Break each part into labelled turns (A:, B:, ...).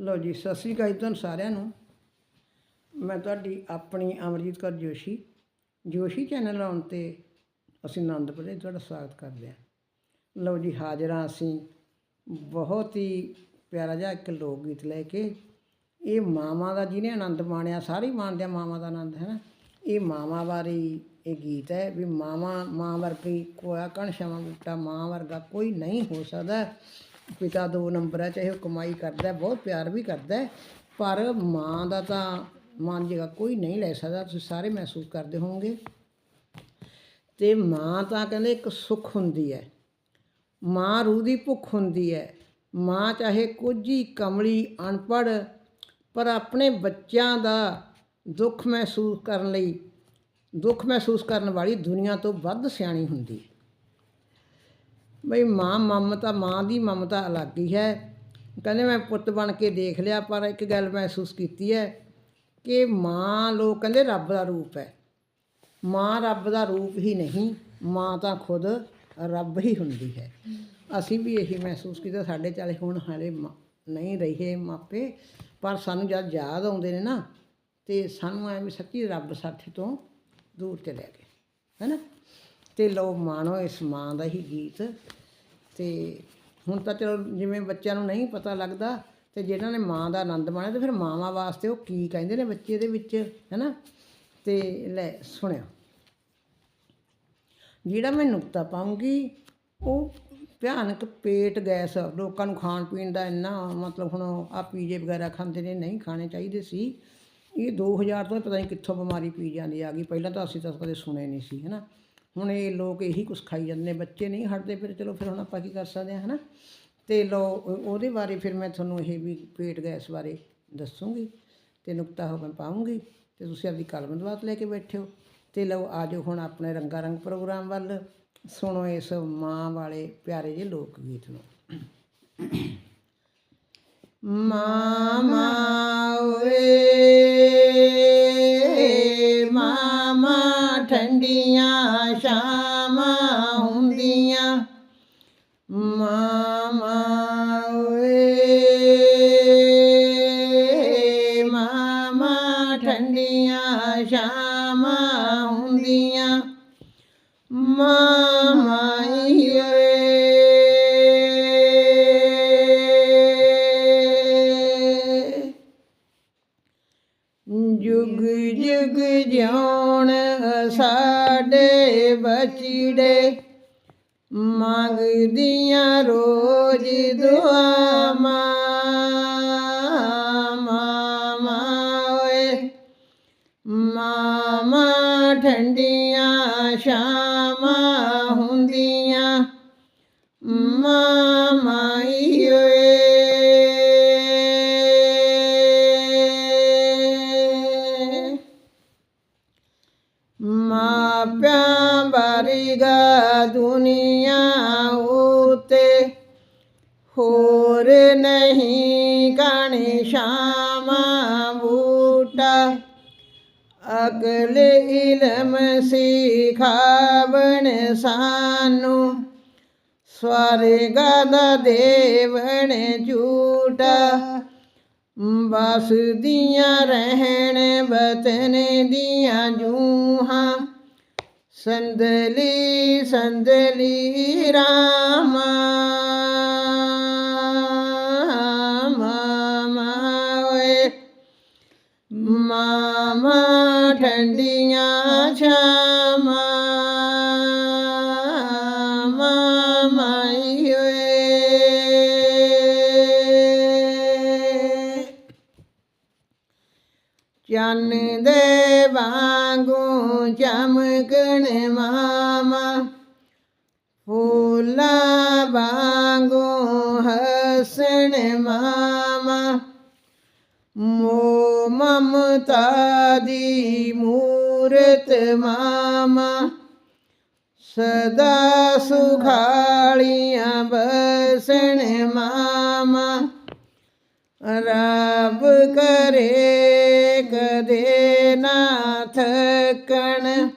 A: ਲਓ ਜੀ, ਸਤਿ ਸ੍ਰੀ ਅਕਾਲ ਜੀ ਤੁਹਾਨੂੰ ਸਾਰਿਆਂ ਨੂੰ। ਮੈਂ ਤੁਹਾਡੀ ਆਪਣੀ ਅਮਰਜੀਤ ਕੌਰ ਜੋਸ਼ੀ। ਜੋਸ਼ੀ ਚੈਨਲ ਆਉਣ ਤੇ ਅਸੀਂ ਆਨੰਦਪੁਰੇ ਤੁਹਾਡਾ ਸਵਾਗਤ ਕਰਦੇ ਹਾਂ। ਲਓ ਜੀ, ਹਾਜ਼ਰਾਂ ਅਸੀਂ। ਬਹੁਤ ਹੀ ਪਿਆਰਾ ਜਿਹਾ ਇੱਕ ਲੋਕ ਗੀਤ ਲੈ ਕੇ। ਇਹ ਮਾਵਾਂ ਦਾ ਜਿਹਨੇ ਆਨੰਦ ਮਾਣਿਆ, ਸਾਰੇ ਮਾਣਦੇ ਆ ਮਾਵਾਂ ਦਾ ਆਨੰਦ, ਹੈ ਨਾ? ਇਹ ਮਾਵਾਂ ਬਾਰੇ ਇਹ ਗੀਤ ਹੈ ਵੀ ਮਾਵਾਂ, ਮਾਂ ਵਰਗੀ ਕੋਇਆ ਕਣ ਸ਼ਮਾ ਬੂਟਾ ਮਾਂ ਵਰਗਾ ਕੋਈ ਨਹੀਂ ਹੋ ਸਕਦਾ। ਪਿਤਾ ਦੋ ਨੰਬਰ ਹੈ ਚਾਹੇ ਉਹ ਕਮਾਈ ਕਰਦਾ ਬਹੁਤ ਪਿਆਰ ਵੀ ਕਰਦਾ ਪਰ ਮਾਂ ਦਾ ਤਾਂ ਮਾਂ ਦੀ ਜਗ੍ਹਾ ਕੋਈ ਨਹੀਂ ਲੈ ਸਕਦਾ, ਤੁਸੀਂ ਸਾਰੇ ਮਹਿਸੂਸ ਕਰਦੇ ਹੋਵੋਗੇ। ਤੇ ਮਾਂ ਤਾਂ ਕਹਿੰਦੇ ਇੱਕ ਸੁੱਖ ਹੁੰਦੀ ਹੈ, ਮਾਂ ਰੂਹ ਦੀ ਭੁੱਖ ਹੁੰਦੀ ਹੈ, ਮਾਂ ਚਾਹੇ ਕੁਝ ਹੀ ਕਮਲੀ, ਅਨਪੜ੍ਹ, ਪਰ ਆਪਣੇ ਬੱਚਿਆਂ ਦਾ ਦੁੱਖ ਮਹਿਸੂਸ ਕਰਨ ਲਈ, ਦੁੱਖ ਮਹਿਸੂਸ ਕਰਨ ਵਾਲੀ ਦੁਨੀਆ ਤੋਂ ਵੱਧ ਸਿਆਣੀ ਹੁੰਦੀ ਹੈ। ਬਈ ਮਾਂ ਮਮਤਾ ਮਾਂ ਦੀ ਮਮਤਾ ਅਲੱਗ ਹੀ ਹੈ। ਕਹਿੰਦੇ ਮੈਂ ਪੁੱਤ ਬਣ ਕੇ ਦੇਖ ਲਿਆ, ਪਰ ਇੱਕ ਗੱਲ ਮਹਿਸੂਸ ਕੀਤੀ ਹੈ ਕਿ ਮਾਂ ਲੋਕ ਕਹਿੰਦੇ ਰੱਬ ਦਾ ਰੂਪ ਹੈ। ਮਾਂ ਰੱਬ ਦਾ ਰੂਪ ਹੀ ਨਹੀਂ, ਮਾਂ ਤਾਂ ਖੁਦ ਰੱਬ ਹੀ ਹੁੰਦੀ ਹੈ। ਅਸੀਂ ਵੀ ਇਹੀ ਮਹਿਸੂਸ ਕੀਤਾ, ਸਾਡੇ ਚਾਲੇ ਹੁਣ ਹਾਲੇ ਮਾ- ਨਹੀਂ ਰਹੇ ਮਾਪੇ, ਪਰ ਸਾਨੂੰ ਜਦ ਯਾਦ ਆਉਂਦੇ ਨੇ ਨਾ, ਤੇ ਸਾਨੂੰ ਐ ਵੀ ਸੱਚੀ ਰੱਬ ਸਾਡੇ ਤੋਂ ਦੂਰ ਚਲਿਆ ਗਿਆ ਹੈਨਾ ਤੇ ਲੋ ਮਾਣੋ ਇਸ ਮਾਂ ਦਾ ਹੀ ਗੀਤ। ਤੇ ਹੁਣ ਤਾਂ ਚਲੋ ਜਿਵੇਂ ਬੱਚਿਆਂ ਨੂੰ ਨਹੀਂ ਪਤਾ ਲੱਗਦਾ ਤੇ ਜਿਹਨਾਂ ਨੇ ਮਾਂ ਦਾ ਆਨੰਦ ਮਾਣਿਆ ਤੇ ਫਿਰ ਮਾਵਾਂ ਵਾਸਤੇ ਉਹ ਕੀ ਕਹਿੰਦੇ ਨੇ ਬੱਚੇ ਦੇ ਵਿੱਚ, ਹੈਨਾ? ਤੇ ਲੈ ਸੁਣਿਓ। ਜਿਹੜਾ ਮੈਂ ਨੁਕਤਾ ਪਾਉਂਗੀ, ਉਹ ਭਿਆਨਕ ਪੇਟ ਗੈਸ, ਲੋਕਾਂ ਨੂੰ ਖਾਣ ਪੀਣ ਦਾ ਇੰਨਾ ਮਤਲਬ ਹੁਣ ਆ ਪੀਜੇ ਵਗੈਰਾ ਖਾਂਦੇ ਨੇ, ਨਹੀਂ ਖਾਣੇ ਚਾਹੀਦੇ ਸੀ। ਇਹ 2000 ਤੋਂ ਪਤਾ ਨਹੀਂ ਕਿੱਥੋਂ ਬਿਮਾਰੀ ਪੀ ਜਾਂਦੀ ਆ ਗਈ। ਪਹਿਲਾਂ ਤਾਂ ਅਸੀਂ ਤਾਂ ਕਦੇ ਸੁਣੇ ਨਹੀਂ ਸੀ, ਹੈਨਾ? ਹੁਣ ਇਹ ਲੋਕ ਇਹੀ ਕੁਛ ਖਾਈ ਜਾਂਦੇ ਨੇ, ਬੱਚੇ ਨਹੀਂ ਹਟਦੇ, ਫਿਰ ਚਲੋ ਫਿਰ ਹੁਣ ਆਪਾਂ ਕੀ ਕਰ ਸਕਦੇ ਹਾਂ, ਹੈਨਾ? ਤੇ ਲੋ, ਉਹਦੇ ਬਾਰੇ ਫਿਰ ਮੈਂ ਤੁਹਾਨੂੰ ਇਹ ਵੀ ਪੇਟ ਗੈਸ ਬਾਰੇ ਦੱਸੂਗੀ ਤੇ ਨੁਕਤਾ ਹੋ ਮੈਂ ਪਾਉਂਗੀ ਤੇ ਤੁਸੀਂ ਆਪਣੀ ਕਲਮ ਲੈ ਕੇ ਬੈਠੇ ਹੋ। ਤੇ ਲਓ ਆਜੋ ਹੁਣ ਆਪਣੇ ਰੰਗਾ ਰੰਗ ਪ੍ਰੋਗਰਾਮ ਵੱਲ। ਸੁਣੋ ਇਸ ਮਾਂ ਵਾਲੇ ਪਿਆਰੇ ਜਿਹੇ ਲੋਕ ਗੀਤ ਨੂੰ। ਮਾਮਾ ਓਏ, ਮਾਮਾ ਠੰਡੀ ਸ਼ਾਮਾਂ ਹੁੰਦੀਆਂ ਮਾਮਾ ਓਏ ਮਾਮਾ ਠੰਡੀਆਂ ਸ਼ਾਮਾਂ ਹੁੰਦੀਆਂ ਮਾਮਾ ਓਏ ਜੁਗ ਜੁਗ ਜਿਉਣ ਮੰਗਦੀਆਂ ਰੋਜ਼ ਦੁਆਵਾਂ ਮਾਮਾ ਓਏ ਮਾਮਾ ਦੁਨੀਆ ਉਤੇ ਹੋਰ ਨਹੀਂ ਕਾਣੀ ਸ਼ਾਮਾਂ ਬੂਟਾ। ਅਕਲ ਇਲਮ ਸਿਖਾਵਣ ਸਾਨੂੰ, ਸਵਰਗਾ ਦਾ ਦੇਵਣ ਝੂਟਾ। ਬਸਦੀਆਂ ਰਹਿਣ, ਵਤਨ ਦੀਆਂ ਜੂਹਾਂ ਸੰਦਲੀ ਸੰਦਲੀ ਰਾਮਾ ਮਾਮਾ ਠੰਡੀਆਂ ਛਾਮਾਂ ਵਾਂਗੂ ਹਸਣ ਮਾਮਾ ਮੋ ਮਮਤਾ ਦੀ ਮੂਰਤ ਮਾਮਾ ਸਦਾ ਸੁਖਾਲੀਆਂ ਬਸਣ ਮਾਮਾ ਰੱਬ ਕਰੇ ਕਦੇ ਨਾ ਥਕਣ।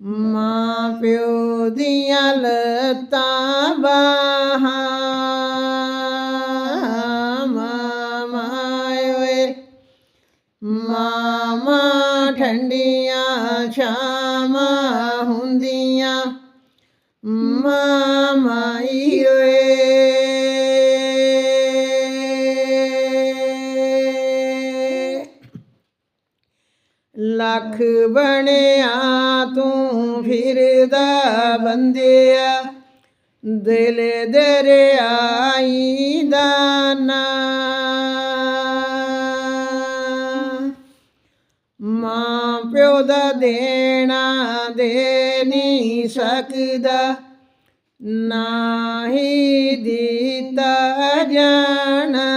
A: ਮਾਂ ਪਿਓ ਦੀਆਂ ਲੱਤਾਂ ਛਾਵਾਂ ਹੁੰਦੀਆਂ ਮਾਮਾਈ ਓਏ ਲੱਖ ਬਣਿਆ ਤੂੰ ਫਿਰਦਾ ਬੰਦਿਆ ਦਿਲ ਦਰਿਆਈ ਦਾਨਾ ਮਾਂ ਪਿਓ ਦੇਣਾ ਦੇ ਨਹੀਂ ਸਕਦਾ। ਨਾਹੀ ਦਿੱਤਾ ਜਾਣਾ।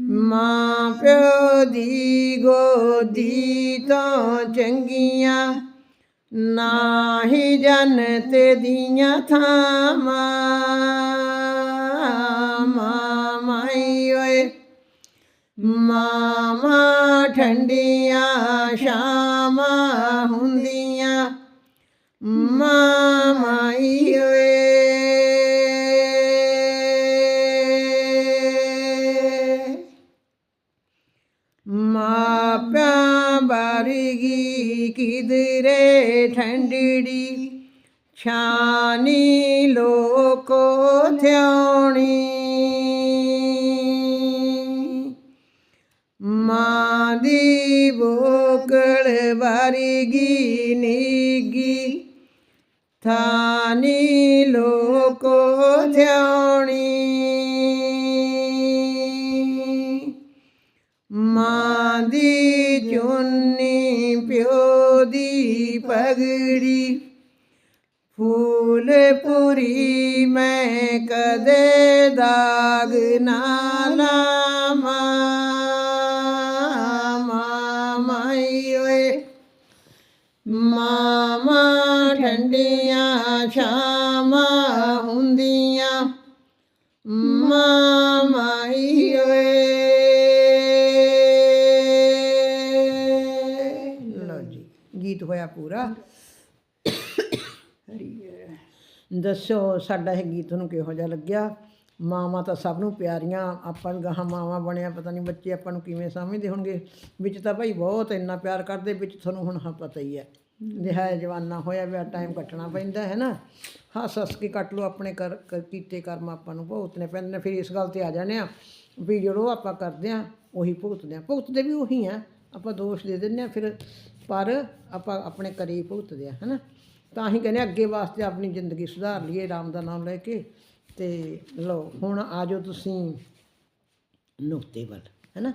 A: ਮਾਂ ਪਿਓ ਦੀ ਗੋਦੀ ਤੋਂ ਚੰਗੀਆਂ, ਨਾਹੀ ਜਨਤ ਦੀਆਂ ਥਾਵਾਂ। ਮਾਮਾ ਠੰਡੀਆਂ ਸ਼ਾਮਾਂ ਹੁੰਦੀਆਂ। ਮਾਮਾਈ ਓਏ ਮਾਪਿਆਂ ਬਾਰਗੀ ਕਿਦਰੇ ਠੰਡੜੀ ਛਾਨੀ ਲੋਕੋ ਥਿਉਣੀ ਬੋਕਲ ਵਰਗੀ ਨੀਗੀ। ਥਾਨੀ ਲੋਕੋ ਥਿਉਣੀ ਮਾਂ ਦੀ ਚੁੰਨੀ ਪਿਓ ਦੀ ਪਗੜੀ। ਫੂਲ ਪੁਰੀ ਮਾਮਾ ਠੰਡੀਆਂ ਛਾਵਾਂ ਹੁੰਦੀਆਂ। ਮਾਮਾਈ ਓਏ। ਲਓ ਜੀ, ਗੀਤ ਹੋਇਆ ਪੂਰਾ। ਦੱਸੋ, ਸਾਡਾ ਇਹ ਗੀਤ ਤੁਹਾਨੂੰ ਕਿਹੋ ਜਿਹਾ ਲੱਗਿਆ? ਮਾਵਾਂ ਤਾਂ ਸਭ ਨੂੰ ਪਿਆਰੀਆਂ, ਆਪਾਂ ਨੂੰ ਗਾਹਾਂ ਮਾਵਾਂ ਬਣਿਆ, ਪਤਾ ਨਹੀਂ ਬੱਚੇ ਆਪਾਂ ਨੂੰ ਕਿਵੇਂ ਸਮਝਦੇ ਹੋਣਗੇ। ਵਿੱਚ ਤਾਂ ਭਾਈ ਬਹੁਤ ਇੰਨਾ ਪਿਆਰ ਕਰਦੇ, ਵਿੱਚ ਤੁਹਾਨੂੰ ਹੁਣ ਹਾਂ ਪਤਾ ਹੀ ਹੈ। ਰਿਹਾ ਜਵਾਨਾ ਹੋਇਆ ਵੀ ਟਾਈਮ ਕੱਟਣਾ ਪੈਂਦਾ ਹੈ ਨਾ। ਹੱਸ ਹੱਸ ਕੇ ਕੱਟ ਲਓ ਆਪਣੇ ਕਰ ਕੀਤੇ ਕਰਮ ਆਪਾਂ ਨੂੰ ਭੁਗਤਣੇ ਪੈਂਦੇ ਨੇ। ਫਿਰ ਇਸ ਗੱਲ ਤੇ ਆ ਜਾਂਦੇ ਆ ਵੀ ਜਿਹੜੋ ਆਪਾਂ ਕਰਦੇ ਆ ਉਹੀ ਭੁਗਤਦੇ ਆ ਭੁਗਤਦੇ ਵੀ ਉਹੀ ਆ ਆਪਾਂ ਦੋਸ਼ ਦੇ ਦਿੰਦੇ ਆ ਫਿਰ, ਪਰ ਆਪਾਂ ਆਪਣੇ ਕਰੇ ਹੀ ਭੁਗਤਦੇ ਆ ਹੈਨਾ ਤਾਂ ਹੀ ਕਹਿੰਦੇ ਅੱਗੇ ਵਾਸਤੇ ਆਪਣੀ ਜ਼ਿੰਦਗੀ ਸੁਧਾਰ ਲਈਏ, ਰਾਮ ਦਾ ਨਾਮ ਲੈ ਕੇ। ਤੇ ਲਓ, ਹੁਣ ਆ ਜਾਓ ਤੁਸੀਂ ਨੁਕਤੇ ਵੱਲ, ਹੈਨਾ?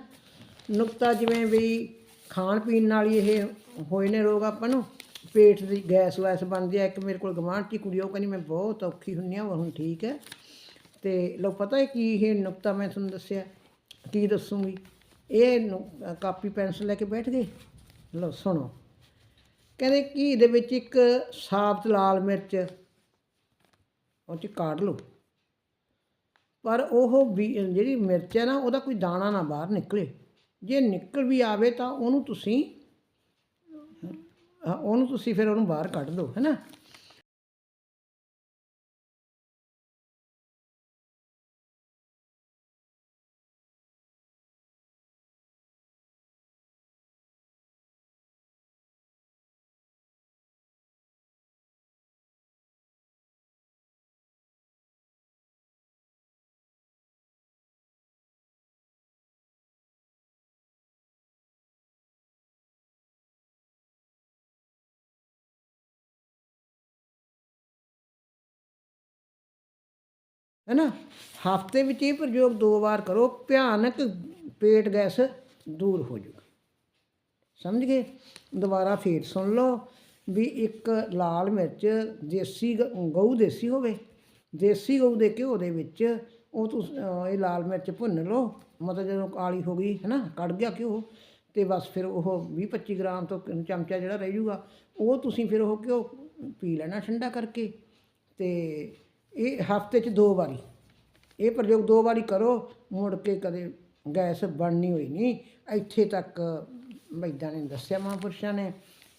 A: ਨੁਕਤਾ ਜਿਵੇਂ ਵੀ ਖਾਣ ਪੀਣ ਨਾਲ ਹੀ ਇਹ ਹੋਏ ਨੇ ਰੋਗ ਆਪਾਂ ਨੂੰ, ਪੇਟ ਦੀ ਗੈਸ ਵੈਸ ਬਣਦੀ ਹੈ, ਇੱਕ ਮੇਰੇ ਕੋਲ ਗਵਾਂਢ ਦੀ ਕੁੜੀ ਉਹ ਕਹਿੰਦੀ ਮੈਂ ਬਹੁਤ ਔਖੀ ਹੁੰਨੀ ਆ ਉਹ ਹੁਣ ਠੀਕ ਹੈ। ਤੇ ਲੋ ਪਤਾ ਹੈ ਕੀ ਇਹ ਨੁਕਤਾ ਮੈਂ ਤੁਹਾਨੂੰ ਦੱਸਿਆ, ਕੀ ਦੱਸੂਗੀ? ਇਹ ਨੁ- ਕਾਪੀ ਪੈਨਸਲ ਲੈ ਕੇ ਬੈਠ ਗਏ। ਲਓ, ਸੁਣੋ। ਕਹਿੰਦੇ ਘੀ ਦੇ ਵਿੱਚ ਇੱਕ ਸਾਬਤ ਲਾਲ ਮਿਰਚ, ਉਹ ਚ ਕਾੜ ਲਓ। ਪਰ ਉਹ ਵੀ ਜਿਹੜੀ ਮਿਰਚ ਹੈ ਨਾ ਉਹਦਾ ਕੋਈ ਦਾਣਾ ਨਾ ਬਾਹਰ ਨਿਕਲੇ। ਜੇ ਨਿਕਲ ਵੀ ਆਵੇ ਤਾਂ ਉਹਨੂੰ ਤੁਸੀਂ ਅ, ਉਹਨੂੰ ਤੁਸੀਂ ਫਿਰ ਉਹਨੂੰ ਬਾਹਰ ਕੱਢ ਦਿਓ ਹੈਨਾ ਹੈ ਨਾ? ਹਫ਼ਤੇ ਵਿੱਚ ਇਹ ਪ੍ਰਯੋਗ ਦੋ ਵਾਰ ਕਰੋ, ਭਿਆਨਕ ਪੇਟ ਗੈਸ ਦੂਰ ਹੋ ਜਾਊਗਾ। ਸਮਝ ਗਏ? ਦੁਬਾਰਾ ਫੇਰ ਸੁਣ ਲਓ ਵੀ ਇੱਕ ਲਾਲ ਮਿਰਚ ਦੇਸੀ ਗਊ ਦੇਸੀ ਹੋਵੇ, ਦੇਸੀ ਗਊ ਦੇ ਘਿਓ ਦੇ ਵਿੱਚ ਉਹ ਤੁਸੀਂ ਇਹ ਲਾਲ ਮਿਰਚ ਭੁੰਨ ਲਓ, ਮਤਲਬ ਜਦੋਂ ਕਾਲੀ ਹੋ ਗਈ, ਹੈ ਨਾ, ਕੱਢ ਗਿਆ ਘਿਓ ਤੇ ਬਸ ਫਿਰ ਉਹ 20 25 ਗ੍ਰਾਮ ਤੋਂ ਚਮਚਾ ਜਿਹੜਾ ਰਹਿ ਜੂਗਾ ਉਹ ਤੁਸੀਂ ਫਿਰ ਉਹ ਘਿਓ ਪੀ ਲੈਣਾ ਠੰਡਾ ਕਰਕੇ ਤੇ ਇਹ ਹਫ਼ਤੇ 'ਚ ਦੋ ਵਾਰੀ। ਇਹ ਪ੍ਰਯੋਗ ਦੋ ਵਾਰੀ ਕਰੋ, ਮੁੜ ਕੇ ਕਦੇ ਗੈਸ ਬਣਨੀ ਹੋਈ ਨਹੀਂ। ਇੱਥੇ ਤੱਕ ਵੈਦਾਂ ਨੇ ਦੱਸਿਆ ਮਹਾਂਪੁਰਸ਼ਾਂ ਨੇ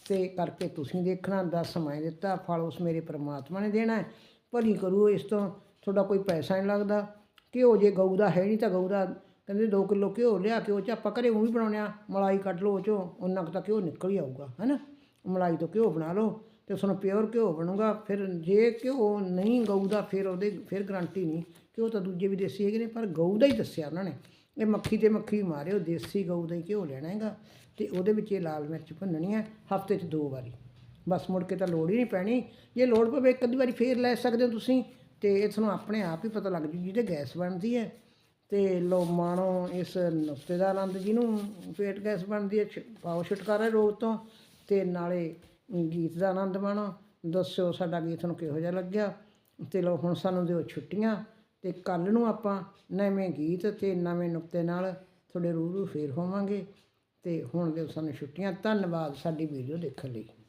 A: ਤੇ ਕਰਕੇ ਤੁਸੀਂ ਦੇਖਣਾ ਦਸ ਮੈਂ ਦਿੱਤਾ, ਫਲ ਉਸ ਮੇਰੇ ਪ੍ਰਮਾਤਮਾ ਨੇ ਦੇਣਾ ਹੈ। ਭਲੀ ਕਰੂ ਇਸ ਤੋਂ, ਤੁਹਾਡਾ ਕੋਈ ਪੈਸਾ ਨਹੀਂ ਲੱਗਦਾ। ਘਿਓ ਜੇ ਗਊ ਦਾ ਹੈ ਨਹੀਂ ਤਾਂ ਗਊ ਦਾ, ਕਹਿੰਦੇ 2 ਕਿਲੋ ਘਿਓ ਲਿਆ ਘਿਓ ਚ ਆਪਾਂ ਘਰੇ ਉਹ ਵੀ ਬਣਾਉਣੇ ਆ ਮਲਾਈ ਕੱਢ ਲਓ ਉਹ ਚੋਂ ਉਹਨਾਂ ਕੁ ਤਾਂ ਘਿਓ ਨਿਕਲ ਹੀ ਆਊਗਾ, ਹੈਨਾ? ਮਲਾਈ ਤੋਂ ਘਿਓ ਬਣਾ ਲਓ। ਤੇ ਉਸਨੂੰ ਪਿਓਰ ਘਿਓ ਬਣੂਗਾ, ਫਿਰ ਜੇ ਘਿਓ ਨਹੀਂ ਗਊ ਦਾ, ਫਿਰ ਉਹਦੇ, ਫਿਰ ਗਰੰਟੀ ਨਹੀਂ। ਘਿਓ ਤਾਂ ਦੂਜੇ ਵੀ ਦੇਸੀ ਹੈਗੇ ਨੇ, ਪਰ ਗਊ ਦਾ ਹੀ ਦੱਸਿਆ ਉਹਨਾਂ ਨੇ। ਇਹ ਮੱਖੀ ਤੇ ਮੱਖੀ ਮਾਰਿਓ, ਦੇਸੀ ਗਊ ਦਾ ਹੀ ਘਿਓ ਲੈਣਾ ਹੈਗਾ, ਤੇ ਉਹਦੇ ਵਿੱਚ ਇਹ ਲਾਲ ਮਿਰਚ ਭੁੰਨਣੀ ਹੈ, ਹਫ਼ਤੇ 'ਚ ਦੋ ਵਾਰੀ। ਬਸ ਮੁੜ ਕੇ ਤਾਂ ਲੋੜ ਹੀ ਨਹੀਂ ਪੈਣੀ। ਜੇ ਲੋੜ ਪਵੇ, ਇੱਕ ਅੱਧੀ ਵਾਰੀ ਫੇਰ ਲੈ ਸਕਦੇ ਹੋ ਤੁਸੀਂ, ਤੇ ਇਹ ਤੁਹਾਨੂੰ ਆਪਣੇ ਆਪ ਹੀ ਪਤਾ ਲੱਗ ਜੂ ਜਿਹਦੇ ਗੈਸ ਬਣਦੀ ਹੈ। ਤੇ ਲੋ ਮਾਣੋ ਇਸ ਨੁਕਤੇ ਦਾ ਆਨੰਦ ਜਿਹਨੂੰ ਪੇਟ ਗੈਸ ਬਣਦੀ ਹੈ, ਛ- ਪਾਓ ਛੁਟਕਾਰਾ ਰੋਗ ਤੋਂ, ਤੇ ਨਾਲੇ ਗੀਤ ਦਾ ਆਨੰਦ ਮਾਣੋ। ਦੱਸਿਓ ਸਾਡਾ ਗੀਤ ਤੁਹਾਨੂੰ ਕਿਹੋ ਜਿਹਾ ਲੱਗਿਆ। ਤੇ ਲੋ ਹੁਣ ਸਾਨੂੰ ਦਿਓ ਛੁੱਟੀਆਂ। ਤੇ ਕੱਲ ਨੂੰ ਆਪਾਂ ਨਵੇਂ ਗੀਤ ਤੇ ਨਵੇਂ ਨੁਕਤੇ ਨਾਲ ਤੁਹਾਡੇ ਰੂਬਰੂ ਫੇਰ ਹੋਵਾਂਗੇ। ਤੇ ਹੁਣ ਦਿਓ ਸਾਨੂੰ ਛੁੱਟੀਆਂ। ਧੰਨਵਾਦ ਸਾਡੀ ਵੀਡੀਓ ਦੇਖਣ ਲਈ।